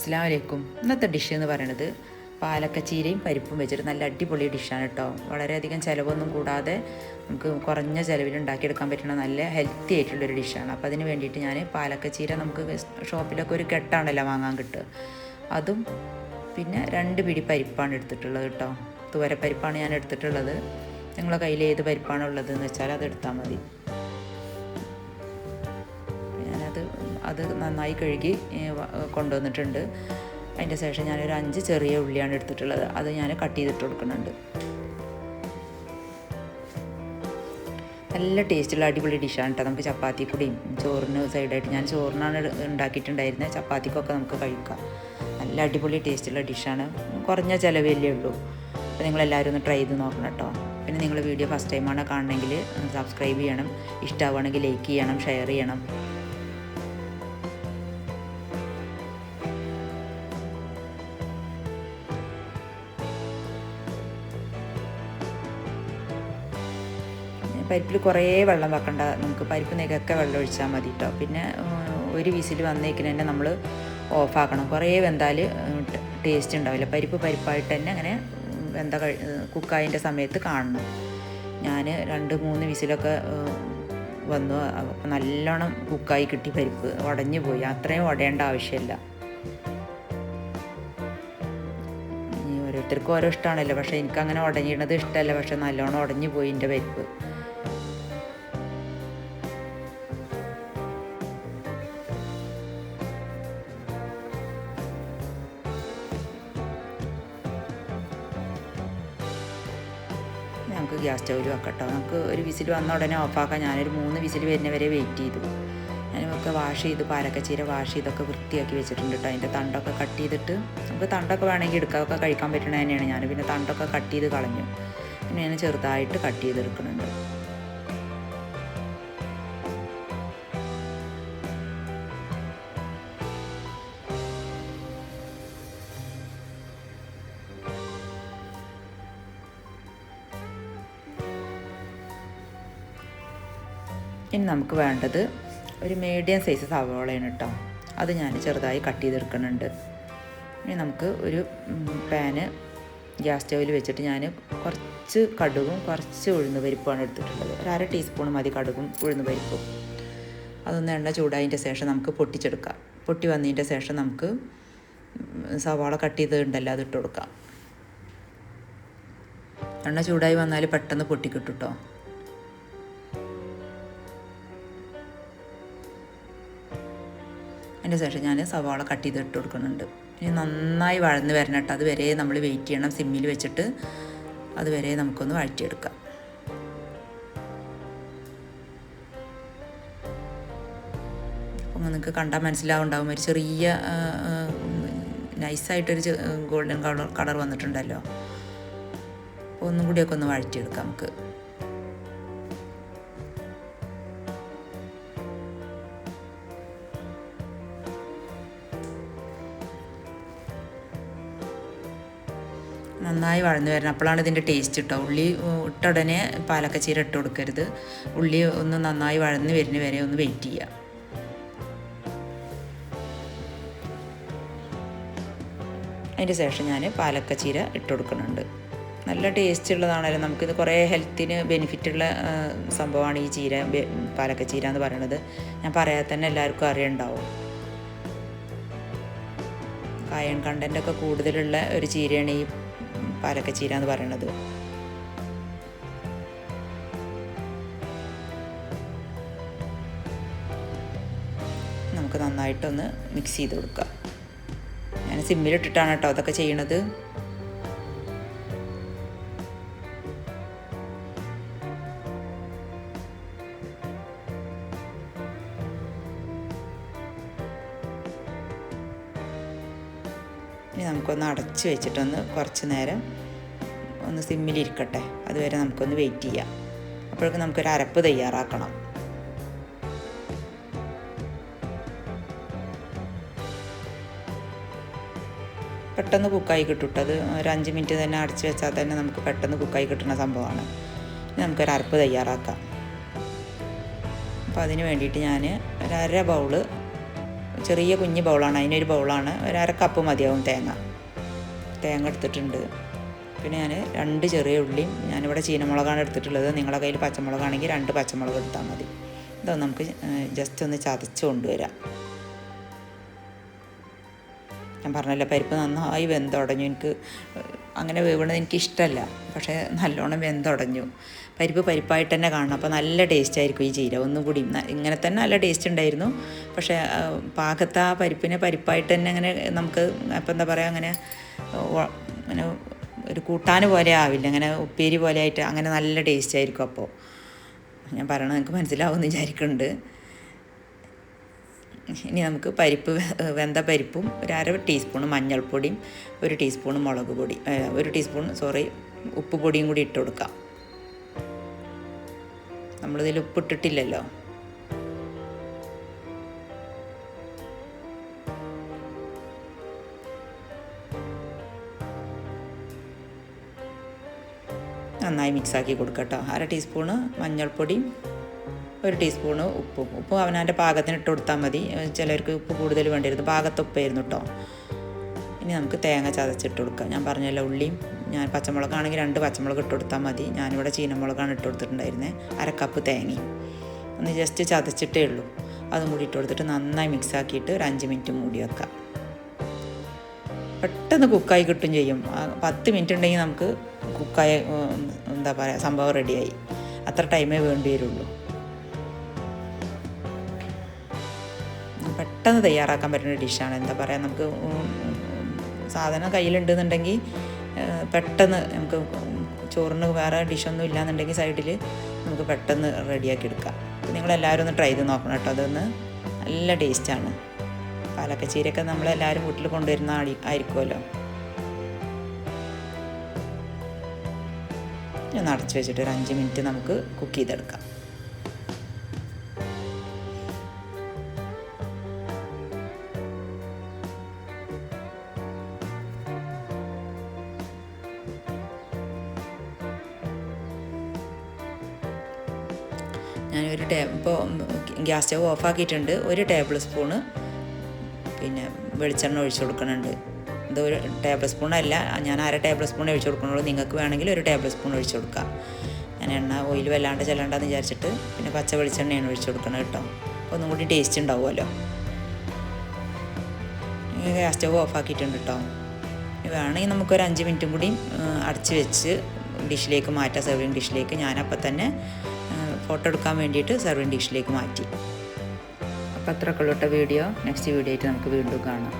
അസ്സാം വലൈക്കും ഇന്നത്തെ ഡിഷ് എന്ന് പറയുന്നത് പാലക്കച്ചീരയും പരിപ്പും വെച്ചിട്ട് നല്ല അടിപൊളി ഡിഷാണ് കേട്ടോ വളരെയധികം ചിലവൊന്നും കൂടാതെ നമുക്ക് കുറഞ്ഞ ചിലവിൽ ഉണ്ടാക്കിയെടുക്കാൻ പറ്റുന്ന നല്ല ഹെൽത്തി ആയിട്ടുള്ളൊരു ഡിഷാണ് അപ്പോൾ അതിന് വേണ്ടിയിട്ട് ഞാൻ പാലക്കച്ചീര നമുക്ക് ഷോപ്പിലൊക്കെ ഒരു കെട്ടാണല്ലോ വാങ്ങാൻ കിട്ടുക. അതും പിന്നെ രണ്ട് പിടി പരിപ്പാണ് എടുത്തിട്ടുള്ളത് കേട്ടോ തുവരപ്പരിപ്പാണ് ഞാൻ എടുത്തിട്ടുള്ളത്. നിങ്ങളെ കയ്യിൽ ഏത് പരിപ്പാണ് ഉള്ളതെന്ന് വെച്ചാൽ അത് എടുത്താൽ മതി. അത് നന്നായി കഴുകി കൊണ്ടുവന്നിട്ടുണ്ട്. അതിന്റെ ശേഷം ഞാനൊരു അഞ്ച് ചെറിയ ഉള്ളിയാണ് എടുത്തിട്ടുള്ളത്. അത് ഞാൻ കട്ട് ചെയ്തിട്ട് കൊടുക്കുന്നുണ്ട്. നല്ല ടേസ്റ്റുള്ള അടിപൊളി ഡിഷാണ് കേട്ടോ നമുക്ക് ചപ്പാത്തി കൂടിയും ചോറിന് സൈഡായിട്ട് ഞാൻ ചോറിനാണ് ഉണ്ടാക്കിയിട്ടുണ്ടായിരുന്നത് ചപ്പാത്തിക്കൊക്കെ നമുക്ക് കഴിക്കാം. നല്ല അടിപൊളി ടേസ്റ്റുള്ള ഡിഷാണ്. കുറഞ്ഞ ചിലവല്ലേ ഉള്ളൂ. അപ്പോൾ നിങ്ങളെല്ലാവരും ഒന്ന് ട്രൈ ചെയ്ത് നോക്കണം കേട്ടോ പിന്നെ നിങ്ങൾ വീഡിയോ ഫസ്റ്റ് ടൈമാണ് കാണണമെങ്കിൽ സബ്സ്ക്രൈബ് ചെയ്യണം. ഇഷ്ടമാവുകയാണെങ്കിൽ ലൈക്ക് ചെയ്യണം ഷെയർ ചെയ്യണം. പരിപ്പിൽ കുറേ വെള്ളം വെക്കണ്ട. നമുക്ക് പരിപ്പ് നികക്കെ വെള്ളം ഒഴിച്ചാൽ മതി കേട്ടോ പിന്നെ ഒരു വിസിൽ വന്നേക്കിന് തന്നെ നമ്മൾ ഓഫാക്കണം. കുറേ വെന്താൽ ടേസ്റ്റ് ഉണ്ടാവില്ല. പരിപ്പ് പരിപ്പായിട്ട് തന്നെ അങ്ങനെ വെന്ത കുക്കായതിന്റെ സമയത്ത് കാണണം. ഞാൻ രണ്ട് മൂന്ന് വിസിലൊക്കെ വന്നു. അപ്പോൾ നല്ലോണം കുക്കായി കിട്ടി പരിപ്പ്. ഉടഞ്ഞു പോയി. അത്രയും ഉടയേണ്ട ആവശ്യമില്ല ഓരോരുത്തർക്കും ഓരോ ഇഷ്ടമാണല്ലോ പക്ഷേ എനിക്കങ്ങനെ ഉടഞ്ഞിടുന്നത് ഇഷ്ടമല്ല പക്ഷെ നല്ലോണം ഉടഞ്ഞു പോയി എന്റെ പരിപ്പ്. ഗ്യാസ് സ്റ്റൗവിൽ കേട്ടോ നമുക്ക് ഒരു വിസിൽ വന്ന ഉടനെ ഓഫാക്കാം. ഞാനൊരു മൂന്ന് വിസിൽ വരുന്നവരെ വെയിറ്റ് ചെയ്തു. ഞാനൊക്കെ വാഷ് ചെയ്ത് പാലക്കച്ചീര വാഷ് ചെയ്തൊക്കെ വൃത്തിയാക്കി വെച്ചിട്ടുണ്ട് കേട്ടോ അതിന്റെ തണ്ടൊക്കെ കട്ട് ചെയ്തിട്ട് നമുക്ക് തണ്ടൊക്കെ വേണമെങ്കിൽ എടുക്കാമൊക്കെ കഴിക്കാൻ പറ്റണ തന്നെയാണ്. ഞാൻ പിന്നെ തണ്ടൊക്കെ കട്ട് ചെയ്ത് കളഞ്ഞു. പിന്നെ ഞാൻ ചെറുതായിട്ട് കട്ട് ചെയ്തെടുക്കുന്നുണ്ട്. ഇനി നമുക്ക് വേണ്ടത് ഒരു മീഡിയം സൈസ് സവോളയാണ് കേട്ടോ. അത് ഞാൻ ചെറുതായി കട്ട് ചെയ്തെടുക്കുന്നുണ്ട്. ഇനി നമുക്ക് ഒരു പാന് ഗ്യാസ് സ്റ്റൗവിൽ വെച്ചിട്ട് ഞാൻ കുറച്ച് കടുകും കുറച്ച് ഉഴുന്ന് പരിപ്പുമാണ് എടുത്തിട്ടുള്ളത്. ഒരു അര ടീസ്പൂൺ മതി കടുകും ഉഴുന്ന് പരിപ്പും. അതൊന്ന് എണ്ണ ചൂടായതിന്റെ ശേഷം നമുക്ക് പൊട്ടിച്ചെടുക്കാം. പൊട്ടി വന്നതിന്റെ ശേഷം നമുക്ക് സവാള കട്ട് ചെയ്തിട്ടുണ്ടല്ലോ അത് ഇട്ട് കൊടുക്കാം. എണ്ണ ചൂടായി വന്നാൽ പെട്ടെന്ന് പൊട്ടിക്കിട്ടും കേട്ടോ അതിന്റെ ശേഷം ഞാൻ സവാള കട്ട് ചെയ്ത് ഇട്ട് കൊടുക്കുന്നുണ്ട്. ഇനി നന്നായി വഴന്ന് വരണം കേട്ടോ. അതുവരെ നമ്മൾ വെയിറ്റ് ചെയ്യണം. സിമ്മിൽ വെച്ചിട്ട് അതുവരെ നമുക്കൊന്ന് വഴറ്റിയെടുക്കാം. അപ്പം നിങ്ങൾക്ക് കണ്ടാൽ മനസ്സിലാവുണ്ടാവും. ഒരു ചെറിയ നൈസായിട്ടൊരു ഗോൾഡൻ കളർ കളർ വന്നിട്ടുണ്ടല്ലോ. അപ്പോൾ ഒന്നും കൂടിയൊക്കെ ഒന്ന് വഴറ്റിയെടുക്കാം നമുക്ക്. നന്നായി വഴന്നു വരണം. അപ്പോഴാണ് ഇതിന്റെ ടേസ്റ്റ് കിട്ടുക ഉള്ളി ഇട്ട ഉടനെ പാലക്കച്ചീര ഇട്ട് കൊടുക്കരുത്. ഉള്ളി ഒന്ന് നന്നായി വഴന്നു വരുന്ന വരെ ഒന്ന് വെയിറ്റ് ചെയ്യുക അതിന്റെ ശേഷം ഞാൻ പാലക്കച്ചീര ഇട്ട് കൊടുക്കുന്നുണ്ട്. നല്ല ടേസ്റ്റ് ഉള്ളതാണല്ലോ നമുക്കിത് കുറേ ഹെൽത്തിന് ബെനിഫിറ്റ് ഉള്ള സംഭവമാണ് ഈ ചീര പാലക്കച്ചീര എന്ന് പറയുന്നത് ഞാൻ പറയാതെ തന്നെ എല്ലാവർക്കും അറിയണ്ടാവും. കായൺ കണ്ടന്റൊക്കെ കൂടുതലുള്ള ഒരു ചീരയാണ് ഈ പാലക്കച്ചീര എന്ന് പറയുന്നത്. നമുക്ക് നന്നായിട്ടൊന്ന് മിക്സ് ചെയ്ത് കൊടുക്കാം. ഞാൻ സിമ്മിലിട്ടിട്ടാണ് കേട്ടോ അതൊക്കെ ചെയ്യണത്. ഇനി നമുക്കൊന്ന് അടച്ച് വെച്ചിട്ടൊന്ന് കുറച്ച് നേരം ഒന്ന് സിമ്മിലിരിക്കട്ടെ. അതുവരെ നമുക്കൊന്ന് വെയിറ്റ് ചെയ്യാം. അപ്പോഴേക്കും നമുക്കൊരു അരപ്പ് തയ്യാറാക്കണം. പെട്ടെന്ന് കുക്കായി കിട്ടും ട്ടോ. അത് ഒരു അഞ്ച് മിനിറ്റ് തന്നെ അടച്ച് വെച്ചാൽ തന്നെ നമുക്ക് പെട്ടെന്ന് കുക്കായി കിട്ടുന്ന സംഭവമാണ്. ഇനി നമുക്കൊരു അരപ്പ് തയ്യാറാക്കാം. അപ്പോൾ അതിന് വേണ്ടിയിട്ട് ഞാൻ ഒരു അര ബൗൾ ചെറിയ കുഞ്ഞ് ബൗളാണ്. അതിനൊരു ബൗളാണ്. ഒരു അര കപ്പ് മതിയാവും തേങ്ങ. തേങ്ങ എടുത്തിട്ടുണ്ട്. പിന്നെ ഞാൻ രണ്ട് ചെറിയ ഉള്ളിയും ഞാനിവിടെ ചീനമുളകാണ് എടുത്തിട്ടുള്ളത്. നിങ്ങളുടെ കയ്യിൽ പച്ചമുളകാണെങ്കിൽ രണ്ട് പച്ചമുളക് എടുത്താൽ മതി. ഇതൊന്ന് നമുക്ക് ജസ്റ്റ് ഒന്ന് ചതച്ച് കൊണ്ടുവരാം. ഞാൻ പറഞ്ഞല്ലോ പരിപ്പ് നന്നായി വെന്തുടഞ്ഞു. എനിക്ക് അങ്ങനെ വേവണത് എനിക്കിഷ്ടമല്ല പക്ഷേ നല്ലോണം വെന്തുടഞ്ഞു. പരിപ്പ് പരിപ്പായിട്ട് തന്നെ കാണണം. അപ്പോൾ നല്ല ടേസ്റ്റ് ആയിരിക്കും ഈ ചീര ഒന്നും കൂടി ഇങ്ങനെ തന്നെ നല്ല ടേസ്റ്റ് ഉണ്ടായിരുന്നു പക്ഷേ പാകത്ത് ആ പരിപ്പിനെ പരിപ്പായിട്ട് തന്നെ അങ്ങനെ നമുക്ക് അപ്പോൾ എന്താ പറയുക അങ്ങനെ അങ്ങനെ ഒരു കൂട്ടാൻ പോലെ ആവില്ല. അങ്ങനെ ഉപ്പേരി പോലെ ആയിട്ട് അങ്ങനെ നല്ല ടേസ്റ്റ് ആയിരിക്കും അപ്പോൾ ഞാൻ പറയണത് നിങ്ങൾക്ക് മനസ്സിലാവുമെന്ന് വിചാരിക്കുന്നുണ്ട് ഇനി നമുക്ക് പരിപ്പ് വെന്ത പരിപ്പും ഒരു അര ടീസ്പൂൺ മഞ്ഞൾപ്പൊടിയും ഒരു ടീസ്പൂൺ മുളക് പൊടി ഒരു ടീസ്പൂൺ സോറി ഉപ്പ് പൊടിയും കൂടി ഇട്ട് കൊടുക്കാം. നമ്മളിതിൽ ഉപ്പിട്ടിട്ടില്ലല്ലോ. നന്നായി മിക്സാക്കി കൊടുക്കട്ടോ അര ടീസ്പൂണ് മഞ്ഞൾപ്പൊടിയും ഒരു ടീസ്പൂണ് ഉപ്പും. ഉപ്പ് അവനവന്റെ പാകത്തിന് ഇട്ട് കൊടുത്താൽ മതി. ചിലർക്ക് ഉപ്പ് കൂടുതൽ വേണ്ടിയിരുന്നു പാകത്ത് ഉപ്പായിരുന്നു കേട്ടോ ഇനി നമുക്ക് തേങ്ങ ചതച്ചിട്ട് കൊടുക്കാം. ഞാൻ പറഞ്ഞല്ലോ ഉള്ളിയും ഞാൻ പച്ചമുളകാണെങ്കിൽ രണ്ട് പച്ചമുളക് ഇട്ട് കൊടുത്താൽ മതി. ഞാനിവിടെ ചീനമുളകാണ് ഇട്ട് കൊടുത്തിട്ടുണ്ടായിരുന്നത് അരക്കപ്പ് കപ്പ് തേങ്ങയും. ഒന്ന് ജസ്റ്റ് ചതച്ചിട്ടേ ഉള്ളൂ. അതും കൂടി ഇട്ട് കൊടുത്തിട്ട് നന്നായി മിക്സ് ആക്കിയിട്ട് ഒരു അഞ്ച് മിനിറ്റ് മൂടി വെക്കാം. പെട്ടെന്ന് കുക്കായി കിട്ടും ചെയ്യും. പത്ത് മിനിറ്റ് ഉണ്ടെങ്കിൽ നമുക്ക് കുക്കായ എന്താ പറയുക സംഭവം റെഡിയായി അത്ര ടൈമേ വേണ്ടി വരുള്ളൂ. പെട്ടെന്ന് തയ്യാറാക്കാൻ പറ്റുന്ന ഡിഷാണ്. എന്താ പറയുക നമുക്ക് സാധനം കയ്യിലുണ്ടെന്നുണ്ടെങ്കിൽ പെട്ടെന്ന് നമുക്ക് ചോറിന് വേറെ ഡിഷൊന്നും ഇല്ലാന്നുണ്ടെങ്കിൽ സൈഡിൽ നമുക്ക് പെട്ടെന്ന് റെഡിയാക്കി എടുക്കാം. നിങ്ങളെല്ലാവരും ഒന്ന് ട്രൈ ചെയ്ത് നോക്കണം കേട്ടോ. അതൊന്ന് നല്ല ടേസ്റ്റാണ്. പാലക്കച്ചീരയൊക്കെ നമ്മളെല്ലാവരും വീട്ടിൽ കൊണ്ടുവരുന്ന ആയിരിക്കുമല്ലോ. ഒന്ന് അടച്ചു വെച്ചിട്ട് ഒരു അഞ്ച് മിനിറ്റ് നമുക്ക് കുക്ക് ചെയ്തെടുക്കാം. ഞാനൊരു ടേ ഇപ്പോൾ ഗ്യാസ് സ്റ്റവ് ഓഫാക്കിയിട്ടുണ്ട്. ഒരു ടേബിൾ സ്പൂണ് പിന്നെ വെളിച്ചെണ്ണ ഒഴിച്ചു കൊടുക്കുന്നുണ്ട് ഇത് ഒരു ടേബിൾ സ്പൂണല്ല ഞാൻ അര ടേബിൾ സ്പൂൺ ഒഴിച്ചു കൊടുക്കണുള്ളൂ. നിങ്ങൾക്ക് വേണമെങ്കിൽ ഒരു ടേബിൾ സ്പൂൺ ഒഴിച്ചു കൊടുക്കാം. ഞാൻ എണ്ണ ഓയിൽ വല്ലാണ്ട് ചെല്ലണ്ടെന്ന് വിചാരിച്ചിട്ട് പിന്നെ പച്ച വെളിച്ചെണ്ണയാണ് ഒഴിച്ചു കൊടുക്കുന്നത് കേട്ടോ. അപ്പോൾ ഒന്നും കൂടി ടേസ്റ്റ് ഉണ്ടാവുമല്ലോ. ഗ്യാസ് സ്റ്റവ് ഓഫാക്കിയിട്ടുണ്ട് കേട്ടോ. വേണമെങ്കിൽ നമുക്കൊരു അഞ്ച് മിനിറ്റും കൂടി അടച്ച് വെച്ച് ഡിഷിലേക്ക് മാറ്റാം. സെർവിങ് ഡിഷിലേക്ക്. ഞാനപ്പോൾ തന്നെ ഫോട്ടോ എടുക്കാൻ വേണ്ടിയിട്ട് സെർവിങ് ഡിഷിലേക്ക് മാറ്റി. അപ്പോൾ അത്രക്കുള്ള വീഡിയോ നെക്സ്റ്റ് വീഡിയോ ആയിട്ട് നമുക്ക് വീണ്ടും കാണാം.